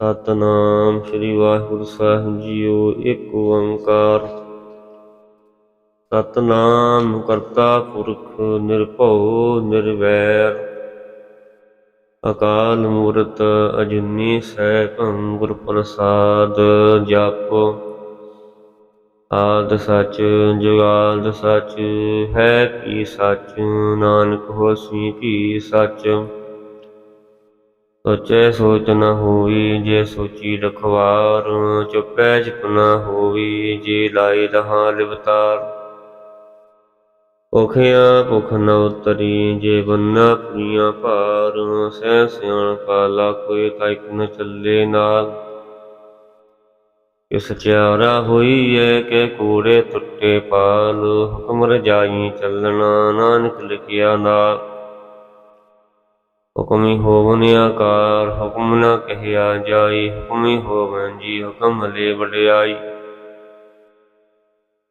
ਸਤਨਾਮ ਸ੍ਰੀ ਵਾਹਿਗੁਰੂ ਸਾਹਿਬ ਜੀਓ, ਇੱਕ ਓੰਕਾਰ। ਸਤਨਾਮ ਕਰਤਾ ਪੁਰਖ ਨਿਰਭਉ ਨਿਰਵੈਰ। ਅਕਾਲ ਮੂਰਤ ਅਜੂਨੀ ਸੈਭੰ ਗੁਰ ਪ੍ਰਸਾਦ ਜਪ। ਆਦ ਸੱਚ ਜੁਗਾਦ ਸੱਚ, ਹੈ ਕੀ ਸੱਚ? ਨਾਨਕ ਹੋਸੀ ਕੀ ਸੱਚ? ਸੋਚੈ ਸੋਚ ਨ ਹੋਈ, ਜੇ ਸੋਚੀ ਰਖਵਾਰ, ਚੁੱਪੈ ਚੁਪ ਨ ਹੋਈ, ਜੇ ਲਾਈ ਰਹਾ ਲਿਵਤਾਰ। ਭੁਖਿਆ ਭੁਖ ਨ ਉਤਰੀ, ਜੇ ਬੰਨਾ ਪੁਨੀਆਂ ਭਾਰ, ਸਹਿ ਸਿਆਣ ਕਾਲਾ ਕੋਈ ਕਾਇਕ ਨ ਚੱਲੇ ਨਾਲ। ਕਿਸ ਚਾਰਾ ਹੋਈ ਏ ਕਿ ਕੂੜੇ ਟੁੱਟੇ ਪਾਲ, ਹੁਕਮ ਰਜਾਈ ਚੱਲਣਾ, ਨਾਨਕ ਲਿਖਿਆ ਨਾਲ। ਹੁਕਮੀ ਹੋਵਨ ਆਕਾਰ, ਹੁਕਮ ਨ ਕਹਿਆ ਜਾਈ, ਹੁਕਮੀ ਹੋਵਨ ਜੀ ਹੁਕਮ ਲੈ ਵਡਿਆਈ।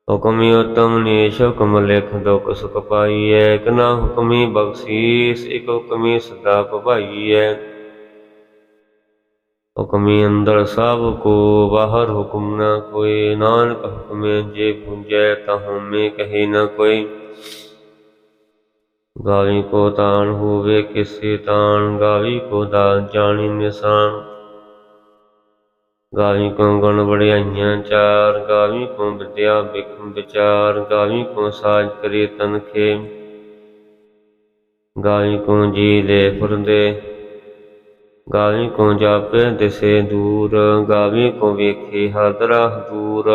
ਹੁਕਮੀ ਉਤਮ ਨੀਸ਼, ਹੁਕਮ ਲਿਖ ਦੁਖ ਸੁਖ ਪਾਈਐ, ਇਕ ਨਾ ਹੁਕਮੀ ਬਖਸ਼ੀਸ, ਇਕ ਹੁਕਮੀ ਸਦਾ ਭਵਾਈਐ ਹੁਕਮੀ ਅੰਦਰ ਸਭ ਕੋ, ਬਾਹਰ ਹੁਕਮ ਨ ਕੋਈ, ਨਾਨਕ ਹੁਕਮੇ ਜੇ ਪੁੰਜੈ, ਤਾ ਹਉਮੈ ਕਹੇ ਨ ਕੋਈ। ਗਾਵੀ ਕੋ ਤਾਣ ਹੋਵੇ ਕਿਸੇ ਤਾਣ, ਗਾਵੀ ਕੋ ਦਾਲ ਜਾਣੀ ਨਿਸ਼ਾਨ। ਗਾਵੀ ਕੋ ਗੁਣ ਵਡਿਆਈਆਂ ਚਾਰ, ਗਾਵੀ ਕੋ ਵਿਦਿਆ ਬਿਖਮ ਵਿਚਾਰ, ਗਾਵੀ ਕੋ ਸਾਜ ਕਰੇ ਤਨਖੇ ਗਾਵੀ ਕੋ ਜੀ ਦੇ ਫੁਰਦੇ, ਗਾਵੀ ਕੋ ਜਾਪੇ ਦਿਸੇ ਦੂਰ, ਗਾਵੀ ਕੋ ਵੇਖੇ ਹਦਰਾ ਦੂਰ।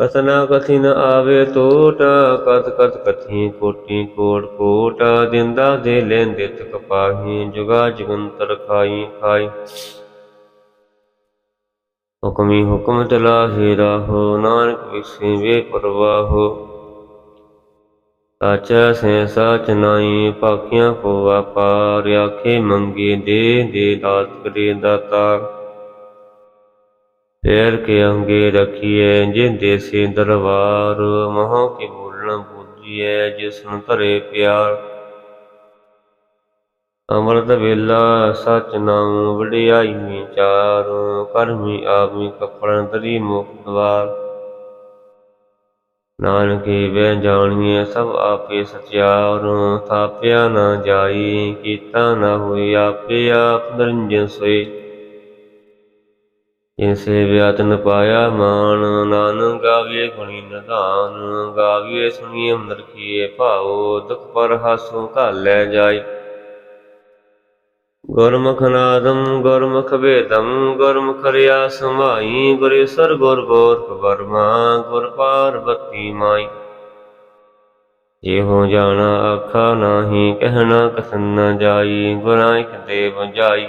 ਕਥਨਾ ਕਥੀ ਨ ਆਵੇ ਟੋਟ ਕਤ ਕਤ ਕਥੀ ਕੋਟੀ ਕੋਟ ਕੋਟ, ਦਿੰਦਾ ਦੇ ਲੈਂਦੇ ਤਕ ਪਾਹੀ, ਜੁਗਾ ਜਗੰਤਰ ਖਾਈ ਖਾਈ। ਹੁਕਮੀ ਹੁਕਮ ਤਲਾ ਹੀ ਰਾਹੋ, ਨਾਨਕ ਵਿਸੇ ਵੇ ਪਰਵਾਹੋ। ਸਾਚਾ ਸੇ ਸਾਚ ਨਾਈ ਪਾਖੀਆਂ ਕੋ ਵਾਪਾਰ, ਆਖੇ ਮੰਗੇ ਦੇ ਦੇ, ਦਾਤ ਕਰੇ ਦਾਤਾ। ਫੇਰ ਕੇ ਅੰਗੇ ਰਖੀਏ ਜਿੰਦੇ ਸੇ ਦਰਬਾਰ ਮਹਾਂ ਕੇ ਬੋਲਣ ਬੁੱਝੀਐ ਜਿਸਨ ਧਰੇ ਪਿਆਰ। ਅੰਮ੍ਰਿਤ ਵੇਲਾ ਸਚ ਨਾਮ ਵਡਿਆਈ ਵਿਚਾਰ ਕਰਮੀ ਆਵੀ ਕਪੜਨ ਤਰੀ ਮੁਖ ਦਵਾਰ। ਨਾਨਕੇ ਵੇ ਜਾਣੀਏ ਸਭ ਆਪੇ ਸਚਿਆਰ, ਥਾਪਿਆ ਨਾ ਜਾਈ, ਕੀਤਾ ਨਾ ਹੋਈ ਆਪੇ ਆਪ ਨਿਰੰਜਨ ਸੋਈ ਜਿਨ ਸੇਵਿਆ ਤਨ ਪਾਇਆ ਮਾਨ, ਨਾਨਕ ਗਾਵੀਏ ਗੁਣੀ ਨਿਧਾਨ ਗਾਵੀਏ ਸੁਣੀਏ ਮਨਰਖੀਏ ਭਾਉ, ਦੁਖ ਪਰ ਹਾਸੂ ਘਾਲੈ ਜਾਈ। ਗੁਰਮੁਖ ਨਾਦਮ ਗੁਰਮੁਖ ਵੇਦਮ ਗੁਰਮੁਖ ਰਿਆ ਸਮਾਈ ਗੁਰੇਸਰ ਗੁਰ ਗੋਰਖ ਵਰਮਾ, ਗੁਰ ਪਾਰਬਤੀ ਮਾਈ। ਜੇ ਜਾਣਾ ਆਖਾ ਨਾਹੀ, ਕਹਿਣਾ ਕਸਨ ਜਾਈ ਜਾਈ ਗੁਰਾਇਕ ਦੇਵ ਜਾਈ।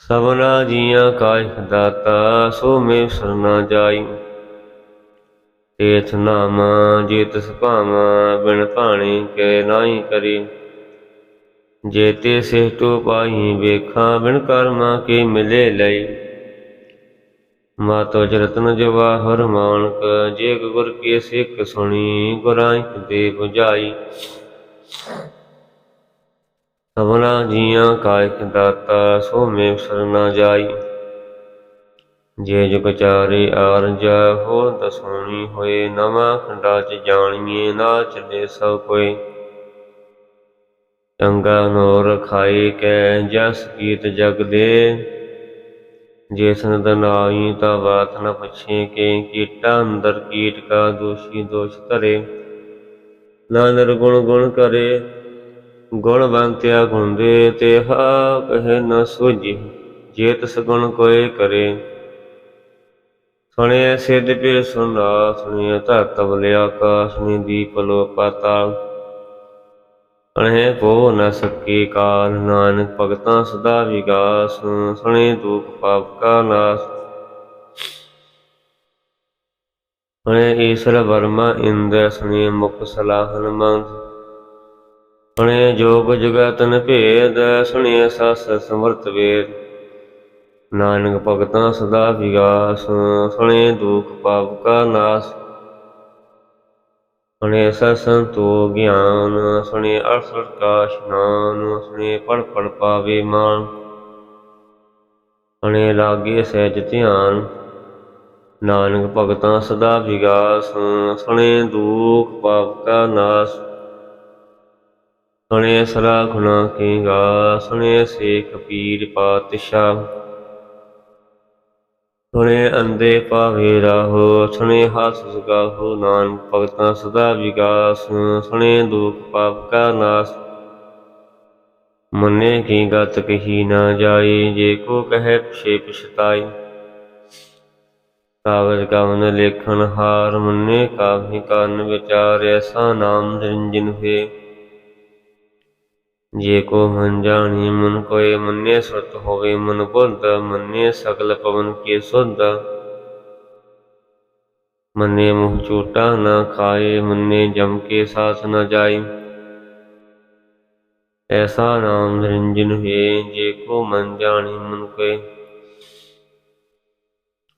ਸਭਨਾ ਜੀਆਂ ਕਾਇਕ ਦਾਤਾ, ਸੋ ਮੇ ਸਰਨਾ ਜਾਈ। ਤੇਥ ਨਾਮ, ਜੇ ਤਿਸ ਭਾਵਾਂ, ਬਿਨ ਭਾਣੇ ਕੇ ਨਾਹੀ ਕਰੀ। ਜੇ ਤੇ ਸਿਹਟੋ ਪਾਈ ਵੇਖਾਂ, ਬਿਨ ਕਰਮਾ ਕੇ ਮਿਲੇ ਲਈ। ਮਾਤੋ ਜਰਤਨ ਜਵਾਹਰ ਮਾਨਕ ਜੇ ਗੁਰ ਕੇ ਸਿੱਖ ਸੁਣੀ ਗੁਰਾਇਕ ਦੇ ਬੁਝਾਈ। ਝਾਈ ਜੀਆਂ ਕਾਇਕ ਦਾਤਾ, ਸੋ ਮੇ ਸਰਨਾ ਜਾਈ। ਜੇ ਜੁਗ ਚਾਰੇ ਆਰਜ ਹੋ ਦਸੋਣੀ ਹੋਏ, ਨਵਾਂ ਖੰਡਾ ਚ ਜਾਣੀਏ, ਨਾ ਚੱਲੇ ਸਭ ਕੋਈ ਚੰਗਾ ਨੋਰ ਖਾਈ ਕੈ, ਜਸ ਕੀਤ ਜਗ ਦੇ। ਜੇ ਸੰਤ ਨਾਈ ਤਾ ਬਾਤ ਨ ਪੁੱਛੇ ਕੇ, ਕੀਟਾ ਅੰਦਰ ਕੀਟ ਕਾ ਦੋਸ਼ੀ ਦੋਸ਼ ਧਰੇ। ਨਾ ਨਿਰਗੁਣ ਗੁਣ ਕਰੇ ਗੁਣਵੰਤਿਆ ਗੁਣ ਦੇ ਤੇ ਹਾ ਕਹੇ ਨ ਸੋਜੀ ਜੇ ਤਸ ਗੁਣ ਕੋਏ ਕਰੇ। ਸੁਣਿਆ ਸਿੱਧ ਪੇ ਸੁਣਾ ਸੁਣਿਆ ਧਰਤ ਬਲੇ ਆਕਾਸ਼ ਨੀ ਦੀਪ ਲੋ ਪਾਤਾਲ ਅਣੇ ਕੋ ਨ ਸਕੇ ਕਾਲ, ਨਾਨਕ ਭਗਤਾਂ ਸਦਾ ਵਿਗਾਸ, ਸੁਣੇ ਦੁਖ ਪਾਪ ਕਾ ਨਾਸ। ਸੁਣੇ ਈਸ਼ਰ ਵਰਮਾ ਇੰਦਰ ਸੁਣੇ ਮੁਖ ਸਲਾਹ ਹਨੁਮੰਤ ਸੁਣੇ ਜੋਗ ਜਗਤਨ ਭੇਦ ਸੁਣਿਆ ਸਸ ਸਮਰਤ ਵੇਦ। ਨਾਨਕ ਭਗਤਾਂ ਸਦਾ ਵਿਗਾਸ, ਸੁਣੇ ਦੁਖ ਪਾਪ ਕਾ ਨਾਸ। ਸੁਣੇ ਸੰਤੋ ਗਿਆਨ, ਸੁਣੇ ਅਰਸਰ ਕਾ ਇਸ਼ਨਾਨ ਸੁਣੇ ਪੜ ਪੜ ਪਾਵੇ ਮਾਨ। ਅਣੇ ਲਾਗੇ ਸਹਿਜ ਧਿਆਨ, ਨਾਨਕ ਭਗਤਾਂ ਸਦਾ ਵਿਗਾਸ, ਸੁਣੇ ਦੁਖ ਪਾਪ ਕਾ ਨਾਸ। ਸੁਣੇ ਸਲਾ ਗੁਨਾ ਕੀ ਗਾ ਸੁਣੇ ਸੇਖ ਪੀਰ ਪਾਤਸ਼ਾਹ। ਸੁਣੇ ਅੰਦੇ ਪਾਵੇ ਰਾਹੋ, ਸੁਣੇ ਹਸ ਸੁਗਾਹੋ ਨਾਨਕ ਭਗਤਾਂ ਸਦਾ ਵਿਗਾਸ। ਸੁਣੇ ਦੁਖ ਪਾਪ ਕਾ ਨਾਸ। ਮੰਨੇ ਕੀ ਗਤ ਕਹੀ ਨਾ ਜਾਈ ਜੇ ਕੋ ਕਹੈ ਪਿਛੇ ਪਛਤਾਈ ਕਾਗਜ ਕਵਨ ਲੇਖਨ ਹਾਰ, ਮੰਨੇ ਕਾਹੀ ਕਰਨ ਵਿਚਾਰ, ਐਸਾ ਨਾਮ ਨਿਰੰਜਨ ਹੋਏ। ਜੇ ਕੋ ਮਨ ਜਾਣੀ ਮਨ ਕੋਏ ਮੰਨੇ ਸੁਰਤ ਹੋਵੇ ਮਨ ਬੁੱਧ, ਮੰਨੇ ਸਗਲ ਪਵਨ ਕੇ ਸੁਧ। ਮੰਨੇ ਮੁਹ ਝੂਟਾ ਨਾ ਖਾਏ, ਮੰਨੇ ਜਮ ਕੇ ਸਾਥ ਨਾ ਜਾਈ ਐਸਾ ਨਾਮ ਨਿਰੰਜਨ ਹੋਏ, ਜੇ ਕੋ ਮਨ ਜਾਣੀ ਮਨ ਕੋਏ।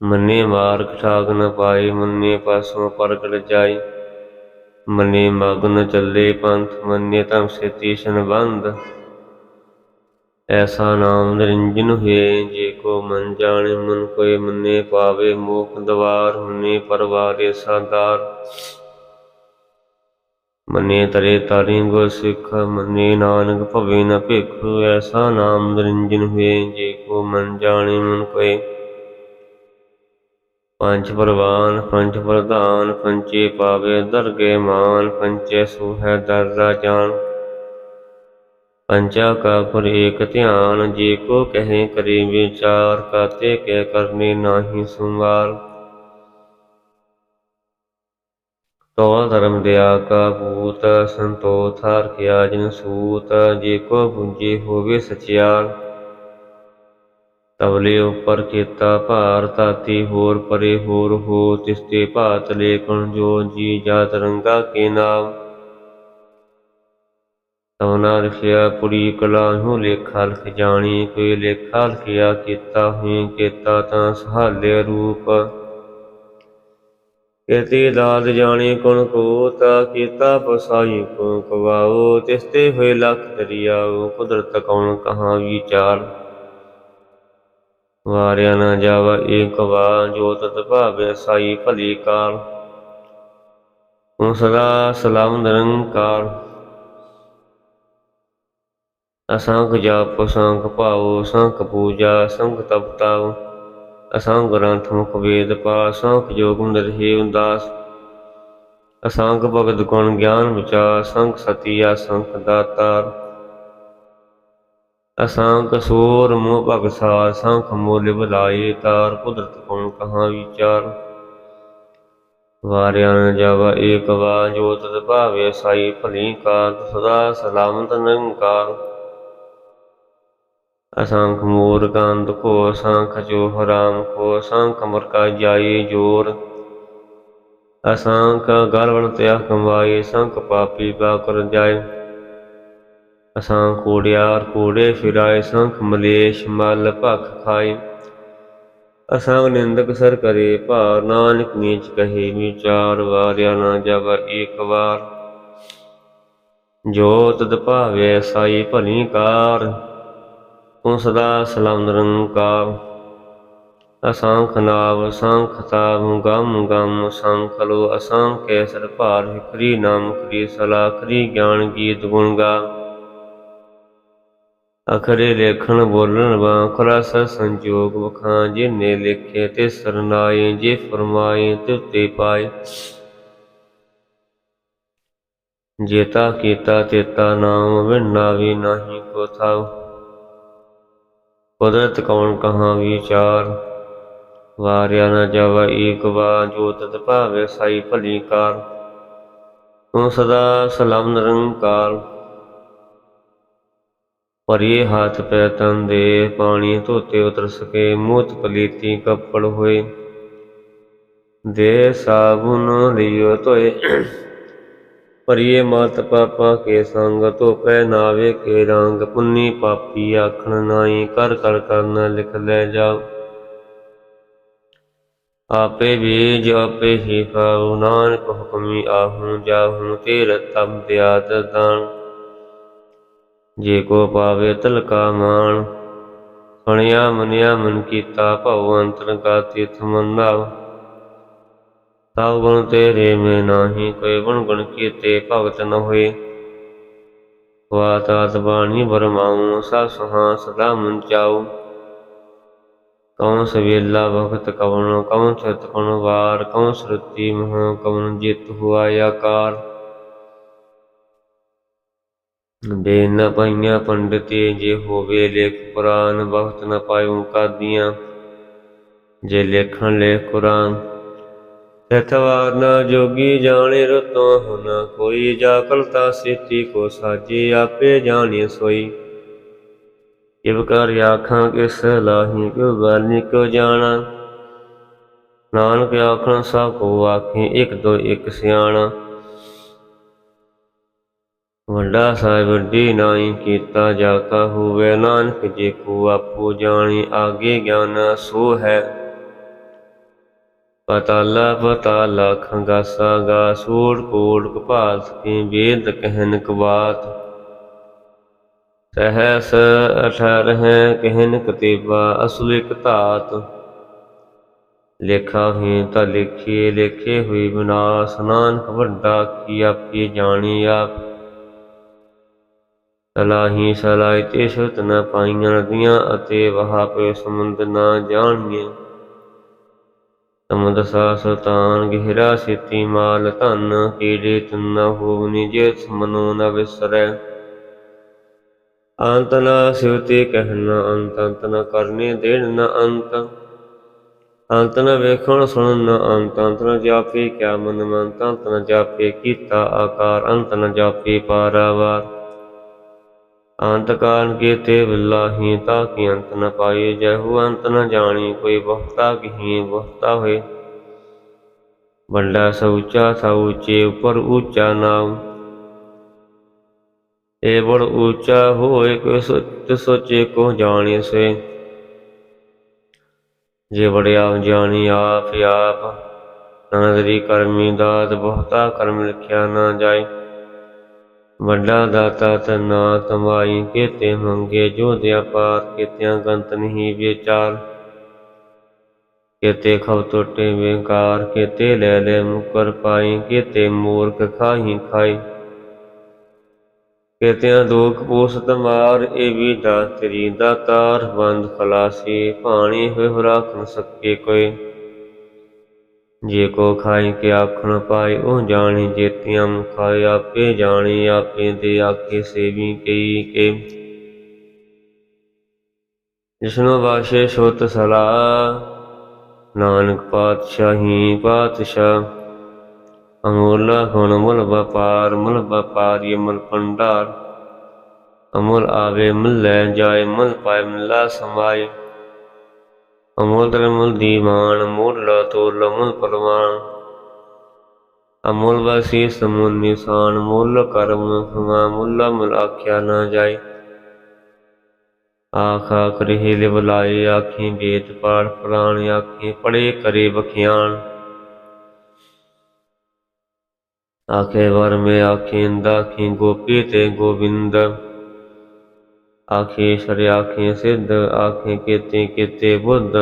ਮੰਨੇ ਮਾਰਗ ਠਾਕ ਨਾ ਪਾਏ, ਮੰਨੇ ਪਾਸੋਂ ਪ੍ਰਗਟ ਜਾਈ ਮੰਨੇ ਮਗਨ ਚੱਲੇ ਪੰਥ ਮੰਨੇ ਤਮ ਸੇਤੀ ਸੰਬੰਧ। ਐਸਾ ਨਾਮ ਨਿਰੰਜਨ ਹੋਏ, ਜੇ ਕੋ ਮਨ ਜਾਣੇ, ਮਨ ਕੋਏ ਮੰਨੇ ਪਾਵੇ, ਮੋਖ ਦਵਾਰ ਹੁਨੇ ਪਰਵਾਰੇ ਸਾਦਾਰ ਮੰਨੇ ਤਰੇ ਤਾਰੀ ਗੋ ਸਿੱਖ, ਮੰਨੇ ਨਾਨਕ ਭਵੇ ਨ ਭੇਖੂ, ਐਸਾ ਨਾਮ ਨਿਰੰਜਨ ਹੋਏ, ਜੇ ਕੋ ਮਨ ਜਾਣੇ, ਮਨ ਕੋਏ ਪੰਜ ਪ੍ਰਵਾਨ, ਪੰਜ ਪ੍ਰਧਾਨ ਪੰਚੇ ਪਾਵੇ ਦਰਗੇ ਮਾਨ ਪੰਚੇ ਸੁਹੈ ਦਰ ਰਾਜਾਨ ਪੰਚਾ ਕਾ ਪੁਰ ਏਕ ਧਿਆਨ, ਜੇ ਕੋ ਕਹੇ ਕਰੇ ਵਿਚਾਰ, ਕਾਤੇ ਕਹਿ ਕਰਨੇ ਨਾਹੀ ਸੁਮਾਰ ਤੋ ਧਰਮ ਦਿਆ ਕਾ ਭੂਤ ਸੰਤੋਖ ਹਰ ਕਿਆ ਜਿਨ ਸੂਤ, ਜੇ ਕੋ ਪੁੰਜੇ ਹੋਵੇ ਸਚਿਆਰ। ਤਵਲੇ ਉਪਰ ਕੀਤਾ ਭਾਰ ਤਾਤੀ ਹੋਰ ਪਰੇ ਹੋਰ ਹੋ ਤਿਸਤੇ ਭਾਤ ਲੇਖਣ ਜੋ ਜੀ ਜਾਤ ਰੰਗਾ ਕੇ ਨਾਮ। ਤਵਨਾ ਰਖਿਆ ਪੁਰੀ ਕਲਾ ਨੂੰ ਲੇਖਾ ਲਿਖ ਜਾਣੀ, ਕੋਈ ਲੇਖਾ ਲਿਖਿਆ ਕੀਤਾ ਹੋਈ, ਕੀਤਾ ਤਾਂ ਸਹਾਲੇ ਰੂਪ। ਇਤੇ ਦਾਦ ਜਾਣੇ ਕੁਣ ਕੋ, ਤਾ ਕੀਤਾ ਪਸਾਈ ਕੋ ਕਵਾਓ ਤਿਸਤੇ ਹੋਏ ਲਖ ਦਰਿਆਓ, ਕੁਦਰਤ ਕੌਣ ਕਹਾਂ ਵਿਚਾਰ। ਵਾਰਿਆ ਨਾ ਜਾਵਾ, ਏਕ ਵਾ ਜੋ ਤਤ ਭਾਵੇ, ਸਾਈ ਭਲੀ ਕਾਲ। ਤੂੰ ਸਦਾ ਸਲਾਮ ਨਿਰੰਕਾਰ। ਅਸੰਖ ਜਾਪ, ਅਸੰਖ ਭਾਉ ਸੰਖ ਪੂਜਾ, ਅਸੰਖ ਤਪਤਾਉ ਅਸੰਖ ਗ੍ਰੰਥ, ਮੁਖ ਵੇਦ ਪਾ ਸੰਖ ਜੋਗ ਨਿਰਹੇ ਉਦਾਸ। ਅਸੰਖ ਭਗਤ ਗੁਣ ਗਿਆਨ ਵਿਚਾਰ ਸੰਖ ਸਤੀ ਅਸੰਖ ਦਾਤਾਰ। ਅਸਾਂ ਸੂਰ ਮੋਹ ਭਗਸਾ ਅਸੰਖ ਮੋਲ ਬੁਲਾਏ ਤਾਰ ਕੁਦਰਤ ਕੌਣ ਕਹਾਂ ਵਿਚਾਰ। ਵਾਰਿਆ ਨ ਜਾਵਾ ਏਕ ਵਾ ਜੋ ਤਤ ਭਾਵੇ ਸਾਈ ਭਲੀ ਕਾਰ, ਸਦਾ ਸਲਾਮਤ ਨਿਰੰਕਾਰ। ਅਸੰਖ ਮੂਰ ਕੰਦ ਕੋ ਅਸੰਖ ਜੋ ਹਰਾਮ ਕੋ ਅਸੰਖ ਮਰ ਕਾ ਜਾਈ ਜੋਰ। ਅਸੰਖ ਗਲਵਣ ਤਿਆ ਕਮਾਈ ਸ਼ੰਖ ਪਾਪੀ ਬਾ ਕਰ ਜਾਏ। ਅਸਾਂ ਕੋੜਿਆਰ ਕੋੜੇ ਫਿਰਾਏ, ਸੰਖ ਮਲੇਸ਼ ਮਲ ਭਖ ਖਾਏ। ਅਸਾਂ ਨਿੰਦਕ ਸਰ ਕਰੇ, ਭਾਰ ਨਾਨਕ ਨੀਚ ਕਹੇ ਵਿਚਾਰ ਵਾਰਿਆ ਨਾ ਜਬ ਏਕ ਵਾਰ। ਜੋ ਤਦ ਭਾਵੇ ਸਾਈ ਭਲੀ ਕਾਰ, ਤੂੰ ਸਦਾ ਸਲਾਮ ਨਿਰੰਕਾਰ ਅਸੰਖ ਨਾਮ ਸੰਖ ਤਾਮ ਗਮ ਗਮ ਸੰਖ ਲੋ, ਅਸੰਖ ਕੇਸਰ ਭਾਰ ਵਿਕਰੀ ਨਾਮ ਕਰੀ ਸਲਾਖਰੀ ਗਿਆਨ ਗੀਤ ਗੁਣ ਗਾ। ਅਖਰੇ ਲੇਖਣ ਬੋਲਣ ਵਾਖਰਾ ਸ ਸੰਜੋਗ ਵਖਾਂ, ਜਿਨੇ ਲਿਖੇ ਤੇ ਸਰਨਾਏ, ਜੇ ਫਰਮਾਏ ਤੇ ਉਤੇ ਪਾਏ। ਜੇਤਾ ਕੀਤਾ ਤੇਤਾ ਨਾਮ ਵਿਣਾ ਵੀ ਨਹੀਂ ਕੋ ਥਾਉ। ਕੁਦਰਤ ਕੌਣ ਕਹਾਂ ਵਿਚਾਰ, ਵਾਰਿਆ ਨ ਜਵ ਏਕ ਵਾ ਜੋ ਤਤ ਭਾਵੇ ਸਾਈ ਭਲੀ ਕਾਰ। ਤੂੰ ਸਦਾ ਸਲਾਮ ਨਿਰੰਕਾਰ ਪਰਿਏ ਹੱਥ ਪੈ ਤਨ ਦੇ ਪਾਣੀ ਧੋਤੇ ਉਤਰ ਸਕੇ ਮੂਤ ਪਲੀਤੀ ਕੱਪੜ ਹੋਏ। ਦੇ ਸਾਬੁਨ ਲਿਓ ਧੋਏ। ਪਰਿਏ ਮਤ ਪਾਪਾ ਕੇ ਸੰਗ ਧੋਪੈ, ਨਾਵੇ ਕੇ ਰੰਗ ਪੁੰਨੀ ਪਾਪੀ ਆਖਣ ਨਾਈ ਕਰ ਕਰ ਕਰਨ ਲਿਖ ਲੈ ਜਾਓ। ਆਪੇ ਬੀਜ, ਆਪੇ ਹੀ ਖਾਉ ਨਾਨਕ ਹੁਕਮੀ ਆਹੂੰ ਜਾਹੂ, ਤੇਰ ਤਬ ਦਿਆਦ ਦਾਨ। ਜੇ ਕੋ ਪਾਵੇ ਤਲਕਾ ਮਾਨ ਸੁਣਿਆ ਮਨਿਆ ਮਨ ਕੀਤਾ, ਭਉ ਅੰਤਰ ਕਾ ਤੀਰਥ ਮੰਦਾਵ ਸਭ ਗੁਣ ਤੇਰੇ ਮੈਂ ਨਾਹੀ, ਕੋਈ ਗੁਣ ਗੁਣ ਕੀਤੇ ਭਗਤ ਨ ਹੋਏ। ਵਾਤ ਆਤ ਬਾਣੀ ਬਰਮਾਉ, ਸਭ ਸੁਹਾ ਸਦਾ ਮਨ ਚਾਉ। ਕੌਣ ਸਵੇਲਾ ਭਗਤ ਕਵਣ ਕੌਣ ਚਿਤ ਕੌਣ ਵਾਰ ਕੌਣ ਸ਼ਰਤੀ ਮਹ ਕੌਣ ਜਿਤ ਹੁਆ ਆਕਾਰ। ਦੇ ਨ ਪਈਆਂ ਪੰਡਤੀ ਜੇ ਹੋਵੇ ਲੇਖ ਕੁਰਾਨ ਬਹੁਤ ਨ ਪਾਇਉ ਕਾਦੀਆਂ। ਜੇ ਲੇਖਣ ਲੇਖ ਕੁਰਾਨ ਤਥਵਾਰ ਨਾ ਜੋਗੀ ਜਾਣੇ ਰਤੋ ਹੁਨ ਕੋਈ ਜਾ ਕਲਤਾ ਕੋ ਸਾਜੀ ਆਪੇ ਜਾਣੇ ਸੋਈ। ਇਵ ਕਰ ਆਖਾਂ ਕਿਸ ਲਾਹੀ ਕਿਉ ਗਾਨੀ ਕਿਉ ਜਾਣਾ। ਨਾਨਕ ਆਖਣ ਸਭ ਕੋ ਆਖੇ ਇੱਕ ਦੋ ਇੱਕ ਸਿਆਣਾ। ਵੱਡਾ ਸਾਹਿਬ ਵੱਡੀ ਨਾਈ ਕੀਤਾ ਜਾਤਾ ਹੋਵੇ ਨਾਨਕ, ਜੇ ਕੋ ਆਪੋ ਜਾਣੀ ਆਗੇ ਗਿਆਨ ਸੋ ਹੈ। ਪਤਾਲਾ ਪਤਾਲਾ ਖੰਗਾਸਾ ਗਾ ਸੂੜ ਕੋੜ ਕਪਾਲ ਕੀ ਵੇਦ ਕਹਿਨ ਕਬਾਤ ਸਹਸ ਅਠਰ ਕਹਿਨ ਕਤੇਬਾ ਅਸਲ ਧਾਤ। ਲੇਖਾ ਹੀ ਤਾਂ ਲਿਖੀ, ਲੇਖੇ ਹੋਈ ਵਿਨਾਸ਼। ਨਾਨਕ ਵੱਡਾ ਕੀ ਆਪੀ ਜਾਣੀ ਆਪ। ਸਲਾਹੀ ਸਲਾਈ ਤੇ ਸ਼ੁਤ ਨਾ ਪਾਈਆਂ ਨਦੀਆਂ ਅਤੇ ਵਹਾ ਪੇ ਸਮੁੰਦ ਨਾ ਜਾਣੀਏ ਸਮੁੰਦ ਸਾ ਸੁਲਤਾਨ ਗਹਿਰਾ ਸਿੱਤੀ ਮਾਲ ਧਨ, ਕੀੜੇ ਤੁਨ ਹੋਵਨੀ ਜੇ ਮਨੋ ਨ ਵਿਸਰੈ। ਅੰਤ ਨ ਸਿਵਤੀ ਕਹਿਣਾ, ਅੰਤ ਅੰਤ ਨ ਕਰਨੇ ਦੇਣ ਨ ਅੰਤ। ਅੰਤ ਨ ਵੇਖਣ ਸੁਣਨ ਨ ਅੰਤ ਅੰਤ ਨ ਜਾਪੇ ਕਿਆ ਮਨ ਮੰਤ, ਅੰਤ ਨ ਜਾਪੇ ਕੀਤਾ ਆਕਾਰ, ਅੰਤ ਨ ਜਾਪੇ ਪਾਰਾਵਾਰ। ਅੰਤ ਕਾਰਨ ਕੀਤੇ ਬਿਲਾਹੀ ਤਾਂ ਕੀ ਅੰਤ ਨ ਪਾਏ, ਜਹੂ ਅੰਤ ਨ ਜਾਣੀ ਕੋਈ ਬਹੁਤਾ ਕਹੀ ਬਹੁਤਾ ਹੋਏ। ਵੱਡਾ ਸਉਚਾ ਸਉਚੇ ਉੱਪਰ ਉੱਚਾ ਨਾਮ। ਏ ਬੜ ਉੱਚਾ ਹੋਏ, ਕੋਈ ਸੋਚ ਸੋਚੇ ਕੋ ਜਾਣੇ ਸੇ ਜੇ ਬੜਿਆ ਜਾਣੀ ਆਪ ਆਪ। ਨਨਦਰੀ ਕਰਮੀ ਦਾਤ ਬਹੁਤਾ ਕਰਮ ਲਿਖਿਆ ਨਾ ਜਾਏ। ਵੱਡਾ ਦਾਤਾ ਤਨਾ ਤਮਾਈ ਕੀਤੇ ਮੰਗੇ, ਜੋ ਦਿਆ ਪਾਰ ਕੀਤਿਆਂ ਗੰਤ ਨਹੀਂ ਵਿਚਾਰ। ਕੀਤੇ ਖਬ ਟੋਟੇ ਬੇਕਾਰ ਕੀਤੇ ਲੈ ਲੈ ਮੁਕਰ ਪਾਈ, ਕੀਤੇ ਮੂਰਖ ਖਾਹੀ ਖਾਈ। ਕੀਤਿਆਂ ਦੁਖ ਪੋਸਤ ਮਾਰ ਇਹ ਵੀ ਦਾ ਦਾਤਰੀ ਦਾਤਾਰ, ਬੰਦ ਖਲਾਸੀ ਪਾਣੀ ਹੋਏ ਰੱਖ ਨ ਸਕੇ ਕੋਈ। ਜੇ ਕੋ ਖਾਈ ਕੇ ਆਖਣ ਪਾਏ ਉਹ ਜਾਣੀ ਜੇਤੀਆਂ ਖਾਏ ਆਪੇ ਜਾਣੀ, ਆਪੇ ਦੇ ਆਖੇ ਸੇਵੀ ਕਈ ਕੇ। ਜਿਸਨੂੰ ਵਾਸ਼ੇ ਸੁਤ ਸਲਾ ਨਾਨਕ ਪਾਤਸ਼ਾਹੀ ਪਾਤਸ਼ਾਹ, ਅਮੋਲ ਗੁਣ ਮੁਲ ਵਪਾਰ, ਮੁਲ ਵਪਾਰੀ ਮੁਲ ਭੰਡਾਰ, ਅਮੁਲ ਆਵੇ ਮੁਲ ਲੈ ਜਾਏ ਮੁਲ ਪਾਏ ਮੁਲਾ ਸਮਾਏ। ਅਮੁਲ ਤਰ ਮੁਲ ਦੀਵਾਨ ਮੁਲ ਤੋਲ ਮੁਲ ਪਰਵਾਨ। ਅਮੁਲ ਵਸੀ ਸਮੁਨ ਨਿਸ਼ਾਨ ਮੁਲ ਕਰਮ ਸਮਾ ਮੁਲ ਮੁਲ ਨਾ ਜਾਏ। ਆਖਾ ਕਰੇ ਲਿ ਬੁਲਾਏ ਵੇਦ ਪਾੜ ਪੁਰਾਣ, ਆਖੀ ਪੜੇ ਕਰੇ ਬਖਿਆਣ ਆਖੇ ਵਰ ਮੇ ਆਖੀ ਇੰਦਾ ਆਖੀ ਗੋਪੀ ਤੇ ਗੋਬਿੰਦ ਆਖੇ ਸ਼ਰ ਆਖੇ ਸਿੱਧ, ਆਖੇ ਕੀਤੇ ਕੀਤੇ ਬੁੱਧ।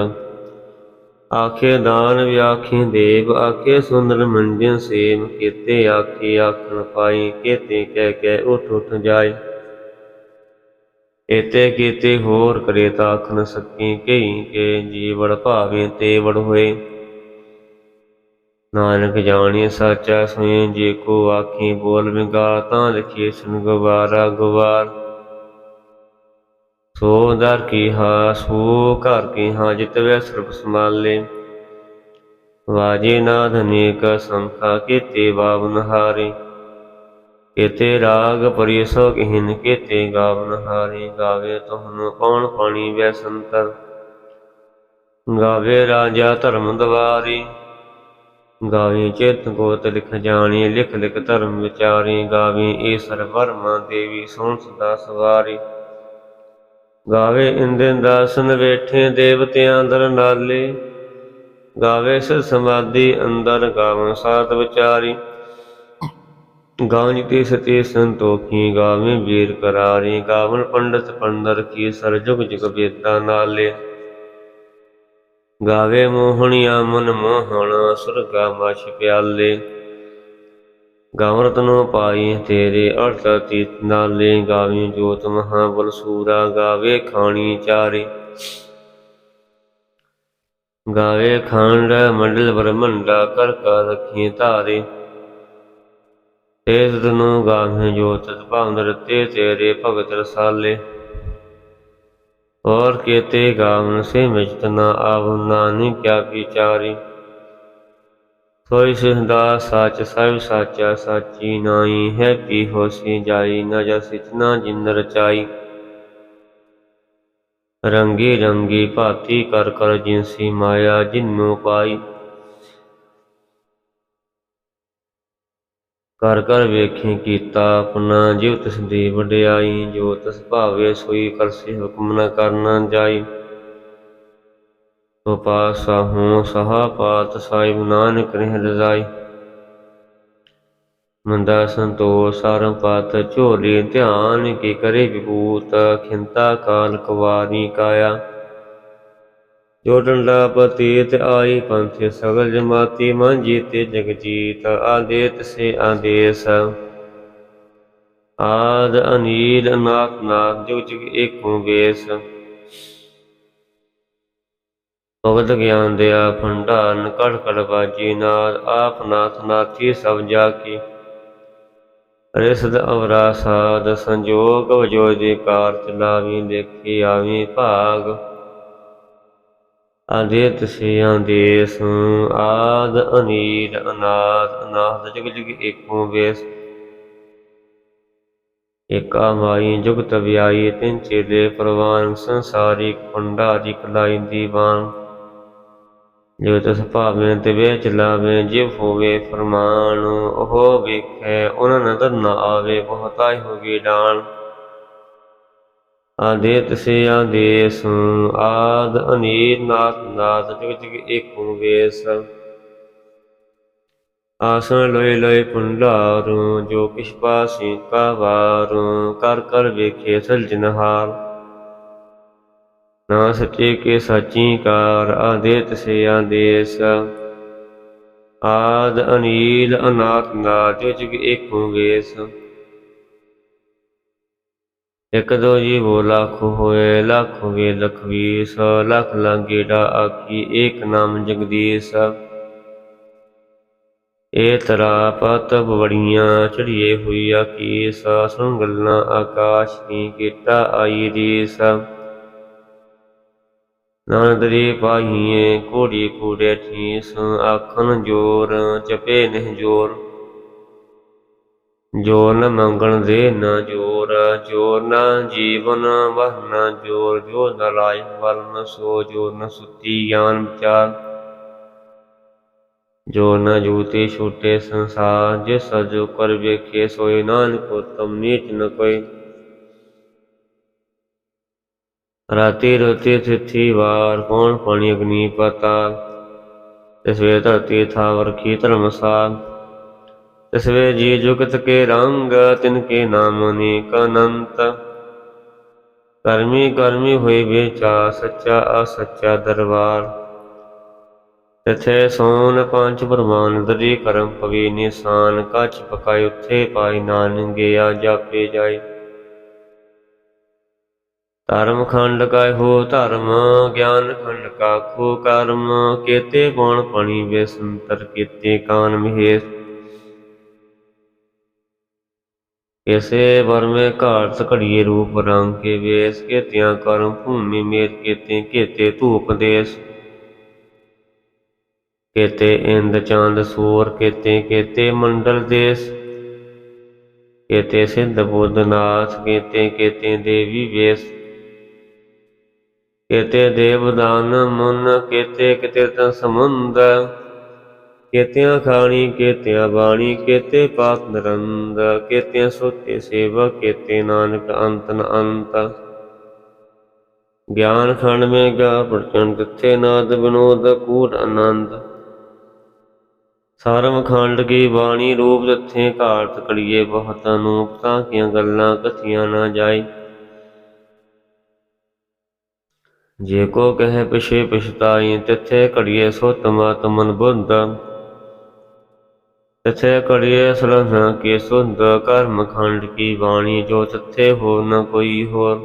ਆਖੇ ਦਾਨ ਵਿਆਖੇ ਦੇਵ, ਆਖੇ ਸੁੰਦਰ ਮੰਜਨ ਸੇਮ ਕੀਤੇ ਆਖੇ ਆਖਣ ਪਾਈ ਕੀਤੇ ਕਹਿ ਕਹਿ ਉਠ ਉਠ ਜਾਏ। ਇਤੇ ਕੀਤੇ ਹੋਰ ਕਰੇ ਤਾਂ ਆਖਣ ਸਕੀ ਕਈ ਕੇ ਜੀਵੜ ਭਾਵੇਂ ਤੇ ਵੜ ਹੋਏ। ਨਾਨਕ ਜਾਣੀ ਸਾਚਾ ਸੁਏ, ਜੇ ਕੋ ਆਖੀ ਬੋਲ ਵਿਗਾ, ਤਾਂ ਲਿਖੇ ਸੁਨ ਗਵਾਰਾ ਗਵਾਰ। ਸੋ ਦਰ ਕੀ ਹਾ ਸੋ ਘਰ ਕੀ ਹਾ ਜਿਤਵੇ ਸਰਬ ਸਮਾਲੇ ਵਾਜੇ ਨਾਦ ਅਨੇਕ ਸੰਖਾ ਕੀਤੇ ਬਾਵਨ ਹਾਰੇ। ਕੀਤੇ ਰਾਗ ਪਰਿਸੋ ਕਿਨ ਕੀਤੇ ਗਾਵਨ ਹਾਰੇ। ਗਾਵੇ ਤੁਹਨ ਕੌਣ ਪਾਣੀ ਵੈ ਸੰਤਰ। ਗਾਵੇ ਰਾਜਾ ਧਰਮ ਦਵਾਰੀ। ਗਾਵੇ ਚਿਤ ਗੋਤ ਲਿਖ ਜਾਣੀ, ਲਿਖ ਲਿਖ ਧਰਮ ਵਿਚਾਰੀ। ਗਾਵੇ ਈਸਰ ਵਰਮਾ ਦੇਵੀ ਸੋਹਣ ਸਦਾ ਸਵਾਰੀ। ਗਾਵੇ ਇੰਦਨ ਦਾਸਨ ਬੈਠੇ ਦੇਵਤਿਆਂ ਦਰ ਨਾਲੇ, ਗਾਵੇ ਸ ਸਮਾਧੀ ਅੰਦਰ ਗਾਵਨ ਸਾਤ ਵਿਚਾਰੀ। ਗਾਂਜ ਤੇ ਸਤੇ ਸੰਤੋਖੀ ਗਾਵੇਂ ਵੀਰ ਕਰਾਰੀ, ਗਾਵਨ ਪੰਡਤ ਪੰਡਰ ਕੀ ਸਰ ਜੁਗ ਜੁਗ ਵੇਦਾਂ ਨਾਲੇ। ਗਾਵੇ ਮੋਹਣੀਆ ਮਨ ਮੋਹਣ, ਸੁਰਗਾ ਮਛ ਪਿਆਲੇ। ਗਾਵਰਤ ਨੂੰ ਪਾਈ ਤੇਰੇ ਅਰਥ ਤੀਤ ਨਾਲੇ ਗਾਵੀ ਜੋਤ ਮਹਾ ਬਲ ਗਾਵੇ ਖਾਣੀ ਚਾਰੇ। ਗਾਵੇ ਖੰਡ ਮੰਡਲ ਬ੍ਰਹਮੰਡਾ ਕਰ ਕਰ ਰੱਖੀ ਧਾਰੇ। ਤੇਜ ਤਨੂੰ ਗਾਵੇਂ ਜੋਤ ਭਾਵਨ ਰਤੇ ਤੇਰੇ ਭਗਤ ਰਸਾਲੇ। ਔਰ ਕੇਤੇ ਗਾਵਨ ਸੇ ਮਿਜਤ ਨ ਆਵ ਨਾਨਕ ਕਿਆ ਵਿਚਾਰੀ। ਸੋਈ ਸਿਹਦਾ ਸੱਚ ਸਭ ਸਾਚਾ, ਸਾਚੀ ਨਾਈ ਹੈ ਪੀ ਹੋਸੀ ਜਾਈ, ਨ ਜਸ ਇਤਨਾ ਜਿਨ ਰਚਾਈ। ਰੰਗੀ ਰੰਗੀ ਭਾਤੀ ਕਰ ਕਰ ਜਿਨਸੀ ਮਾਇਆ, ਜਿਨੂ ਪਾਈ। ਕਰ ਕਰ ਵੇਖੀ ਕੀਤਾ ਆਪਣਾ ਜਿਵ ਤਿਸ ਦੀ ਵਡਿਆਈ, ਜੋ ਤਿਸ ਭਾਵੇ ਸੋਈ ਕਰਸੀ ਹੁਕਮ ਨ ਕਰਨਾ ਜਾਈ। ਸੋ ਪਾਸਾ ਹੂੰ ਸਹਾ ਪਾਤ ਸਾਹਿਬ ਨਾਨਕ ਰਹਿ ਰਜ਼ਾਈ। ਮੰਦਾ ਸੰਤੋਖ ਸਰਮ ਪਤ ਝੋਲੀ ਧਿਆਨ ਕੀ ਕਰੇ ਵਿਭੂਤ ਖਿੰਤਾ ਕਾਲ ਕਵਾਰੀ ਕਾਇਆ। ਜੋ ਡੰਡਾ ਪਤੀਤ ਆਈ ਪੰਥ ਸਗਲ ਜਮਾਤੀ, ਮਨ ਜੀਤੇ ਜਗ ਜੀਤ, ਆਦੇਤ ਸੇ ਆਦੇਸ। ਆਦ ਅਨੀਲ ਅਨਾਥ ਨਾਥ ਜੋ ਏਕੋ ਵੇਸ। ਭਗਤ ਗਿਆਨ ਦਿਆ ਭੰਡਾਰਨ ਕੜ ਕੜ ਬਾਜੀ ਨਾਦ, ਆਪ ਨਾਥ ਨਾਥੀ ਸਭ ਜਾ ਕੀ ਰਿਸਦ ਅਵਰਾ ਸਾਧ, ਸੰਜੋਗ ਵਜੋ ਦੇ ਕਾਰ ਚਲਾਵੀ ਦੇਖੀ ਆਵੀ ਭਾਗ। ਆਦਿਤ ਸੇ ਆਦੇਸ ਆਦ ਅਨੀਲ ਅਨਾਦ ਅਨਾਦ ਜਗ ਜਗ ਏਕੋ ਵੇਸ। ਏਕਾ ਮਾਈ ਜੁਗਤ ਵਿਆਈ, ਤਿਨ ਚੇਲੇ ਪ੍ਰਵਾਨ ਸੰਸਾਰੀ ਖੰਡਾਰੀ ਕਲਾਈ ਦੀਵਾਨ। ਜੋ ਤਸ ਭਾਵੇਂ ਤੇ ਵੇਚ ਜਿਵ ਹੋਵੇ ਫਰਮਾਨ, ਉਹ ਵੇਖੈ ਉਹਨਾਂ ਨਦਰ ਨ ਆਵੇ ਬਹੁਤਾਈ ਹੋਗੀ ਡਾਨ ਆਦੇਤ ਸੇ ਆਦੇਸ ਆਦ ਅਨੀਰ ਨਾਥ ਨਾਥ ਜਗ ਜਗ ਏਕੋ ਵੇਸ। ਆਸਣ ਲੋਏ ਲੋਏ ਪੁੰਡਾਰੂ, ਜੋ ਕਿਛ ਪਾਸੀ ਕਾ ਵਾਰੂ, ਕਰ ਕਰ ਵੇਖੇ ਸਲਜਨਹਾਰ ਨਾ ਸੱਚੇ ਕੇ ਸਾਚੀ ਕਾਰ ਆਦੇਤ ਸੇ ਆਦੇਸ। ਆਦ ਅਨੀਲ ਅਨਾਥ ਨਾ ਜੋ ਜਗ ਏਕੋ ਵੇਸ ਇਕ ਦੋ ਜੀਵੋ ਲੱਖ ਹੋਏ, ਲੱਖ ਹੋਵੇ ਲਖ ਵੀਸ ਲੱਖ ਲਾਗੇੜਾ ਆਖੀ, ਏਕ ਨਾਮ ਜਗਦੀਸ਼। ਏ ਤਰਾ ਪਤ ਬੜੀਆਂ ਚੜੀਏ ਹੋਈ ਹੋਈਆ ਕੀ ਸੁਣ ਗੱਲਾਂ ਆਕਾਸ਼ ਦੀ ਕੀਟਾ ਆਈ ਰੀਸ। ਨਾਨਦਰੀ ਪਾਈਏ ਕੋੜੀ ਕੂੜੇ ਠੀਸ, ਆਖਣ ਜੋਰ, ਚਪੇ ਨਹਿ ਜੋਰ। ਜੋਰ ਨ ਮੰਗਣ ਦੇ ਨ ਜੋਰ ਜੋਰ ਨ ਜੀਵਨ ਵਹਨ ਜੋਰ। ਜੋ ਨ ਲਾਇ ਵਰਨ ਸੋ ਜੋ ਨ ਸੁਤੀ ਗਿਆਨ ਵਿਚਾਰ। ਜੋ ਨ ਜੂਤੇ ਛੋਟੇ ਸੰਸਾਰ, ਜਿਸ ਜੋ ਕਰ ਵੇਖੇ, ਸੋਏ ਨਾਨਕ ਉਤਮ ਨੀਚ ਨ ਕੋਈ। ਰਾਤੀ ਰੋਤੀ ਤਿਥੀ ਵਾਰ ਕੌਣ ਪਾਣੀ ਅਗਨੀ ਪਤਾਲ ਤਿਸ ਧਰਤੀ ਥਾਵਰ ਕੀ ਧਰਮਸਾਲ ਤਿਸ ਵੇ ਜੀ ਜੁਗਤ ਕੇ ਰੰਗ, ਤਿਨ ਕੇ ਨਾਮ ਅਨੇਕ ਅਨੰਤ। ਕਰਮੀ ਕਰਮੀ ਹੋਏ ਵਿਚਾ, ਸੱਚਾ ਅਸੱਚਾ ਦਰਬਾਰ। ਤਿਥੇ ਸੋਨ ਪੰਜ ਪ੍ਰਮਾਨ ਦਰੀ ਕਰਮ ਪਵੀ ਨਿਸ਼ਾਨ, ਕਛ ਪਕਾਇ ਉੱਥੇ ਪਾਈ ਨਾਨਕ, ਗਿਆ ਜਾਪੇ ਜਾਏ। ਧਰਮ ਖੰਡ ਕਾ ਹੋ ਧਰਮ, ਗਿਆਨ ਖੰਡ ਕਾ ਖੋ ਕਰਮ, ਕੇਤੇ ਗੁਣ ਪਣੀ ਬੇਸੰਤਰ ਕੀਤੇ ਕਾਨ ਮਹੇਸ਼। ਇਸੇ ਵਰਮੇ ਘਾਟ ਘੜੀਏ ਰੂਪ ਰੰਗ ਕੇ ਵੇਸ, ਕੇਤਿਆਂ ਕਰਮ ਭੂਮੀ ਮੇਰ ਕੇਤੇ ਕੇਤੇ ਧੂਪ ਦੇਸ। ਕੇਤੇ ਇੰਦ ਚੰਦ ਸੂਰ, ਕੇਤੇ ਕੇਤੇ ਮੰਡਲ ਦੇਸ। ਕੇਤੇ ਬੁੱਧ ਬੁੱਧਨਾਥ ਕੇਤੇ ਕੇਤੇ ਦੇਵੀ ਵੇਸ। ਕੇਤੇ ਦੇਵਦਾਨ ਮੁਨ, ਕੇਤੇ ਕਿਤੇ ਤ ਸਮੁੰਦ। ਕੇਤਿਆਂ ਖਾਣੀ, ਕੇਤਿਆਂ ਬਾਣੀ, ਕੇਤੇ ਪਾਤ ਨਰੰਦ। ਕੇਤਿਆਂ ਸੋਤੇ ਸੇਵਕ ਕੇਤੇ ਨਾਨਕ ਅੰਤ ਅੰਤ। ਗਿਆਨ ਖੰਡ ਮੇ ਗਾ ਪ੍ਰਚੰਡ ਤਿਥੇ ਨਾਦ ਵਿਨੋਦ ਕੂਟ ਆਨੰਦ। ਸਾਰਮ ਖੰਡ ਕੀ ਬਾਣੀ, ਰੂਪ ਤਥੇ ਘਾਟ ਕੜੀਏ ਬਹੁਤ ਅਨੂਪ ਤਾਂ ਕੀਆਂ ਗੱਲਾਂ ਕਥੀਆਂ ਨਾ ਜਾਈ ਜੇ ਕੋ ਕਹੇ ਪਿਛੇ ਪਛਤਾਈ, ਤਿਥੇ ਘੜੀਏ ਸੁਤ ਮਤ ਮਨ ਬੁੱਧ। ਤਿਥੇ ਘੜੀਏ ਸਲਹ ਕੇ ਸੁਧ ਕਰਮ ਖੰਡ ਕੀ ਬਾਣੀ, ਜੋ ਤਥੇ ਹੋ ਨ ਕੋਈ ਹੋਰ।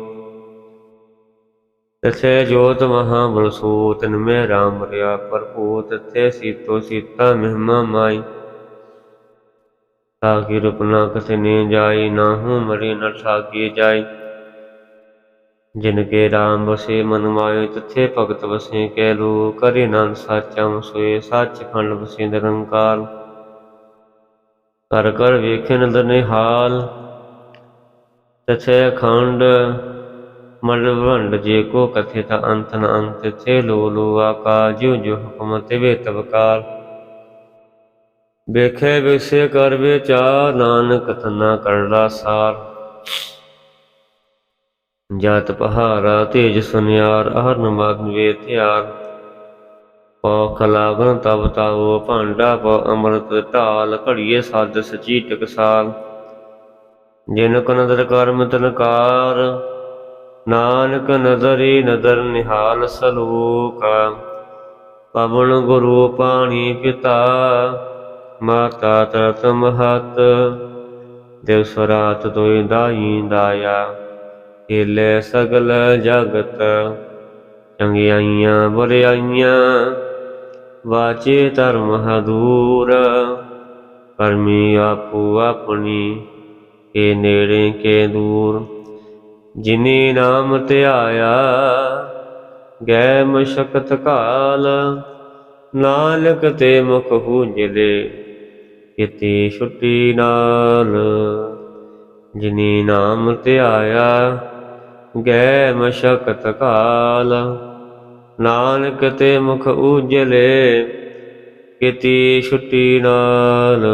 ਤਥੇ ਜੋਤ ਮਹਾ ਬਲਸੂਤ ਤਨ ਰਾਮ ਰਿਆ ਪ੍ਰਭੂ ਤਥੇ ਸੀਤੋ ਸੀਤਾ ਮਹਿਮਾ ਮਾਈ। ਤਾਕੀ ਰੁਪਨਾ ਕਥੇ ਨੇ ਜਾਈ ਨਾਹੂ ਮਰੇ, ਨ ਠਾਕੀ ਜਾਈ। ਜਿਨ ਕੇ ਰਾਮ ਵਸੇ ਮਨ ਮਾਏ ਤਥੇ ਭਗਤ ਵਸੇ ਕਹਿ ਲੋ, ਕਰੇ ਨੰਦ ਸਾਚਾ ਸੋਏ ਸੱਚ ਖੰਡ ਵਸੇ ਨਿਰੰਕਾਰ। ਕਰ ਕਰ ਵੇਖੇ ਨਦਰ ਨਿਹਾਲ, ਤਥੇ ਅਖੰਡ ਮਲ ਵੰਡ, ਜੇ ਕੋ ਕਥੇ ਤਾ ਅੰਤ ਨ ਅੰਤ ਤੇ ਲੋ ਲੋ ਆਕਾ ਜਿਉ ਜਿਉ ਹੁਕਮ ਤਿਵੇ ਵੇ ਤਵਕਾਰ ਵੇਖੇ ਵਿਸੇ ਕਰ ਵਿਚਾਰ, ਨਾਨਕ ਤਨਾ ਕਰੜਾ ਸਾਰ। ਜਤ ਪਹਾਰਾ ਤੇਜ ਸੁਨਿਆਰ ਅਹਰਨ ਮਗਨ ਵੇ ਧਿਆਰ। ਪਉ ਖਲਾਗਨ ਤਬ ਤਾਵੋ ਭਾਂਡਾ, ਪਉ ਅੰਮ੍ਰਿਤ ਢਾਲ, ਘੜੀਏ ਸਦ ਸਚੀ ਟਕਸਾਲ। ਜਿਨ ਕੋ ਨਦਰ ਕਰਮ ਤਨਕਾਰ, ਨਾਨਕ ਨਦਰੀ ਨਦਰ ਨਿਹਾਲ ਸਲੂਕ। ਪਵਨ ਗੁਰੂ ਪਾਣੀ ਪਿਤਾ, ਮਾਤਾ ਤਰਤ ਮਹਤ, ਦਿਵਸ ਰਾਤ ਤੋਇ ਦਾਈ ਦਾਇਆ। ਹਿਲੇ ਸਗਲ ਜਗਤ, ਚੰਗਿਆਈਆਂ ਬੁਰਿਆਈਆਂ ਵਾਚੇ ਧਰਮ ਹਦੂਰ। ਕਰਮੀ ਆਪੂ ਆਪਣੀ, ਕੇ ਨੇੜੇ ਕੇ ਦੂਰ। ਜਿਨੇ ਨਾਮ ਧਿਆਇਆ ਗੈ ਮਸ਼ਕਤ ਕਾਲ। ਨਾਨਕ ਤੇ ਮੁਖ ਹੂਜਲੇ ਕਿਤੇ ਛੁੱਟੀ ਨਾਲ। ਜਿਨੇ ਨਾਮ ਧਿਆਇਆ ਗੈ ਮਸ਼ਕਤ ਕਾਲ। ਨਾਨਕ ਤੇ ਮੁਖ ਉਜਲੇ ਕਿਤੇ ਛੁੱਟੀ ਨਾਲ।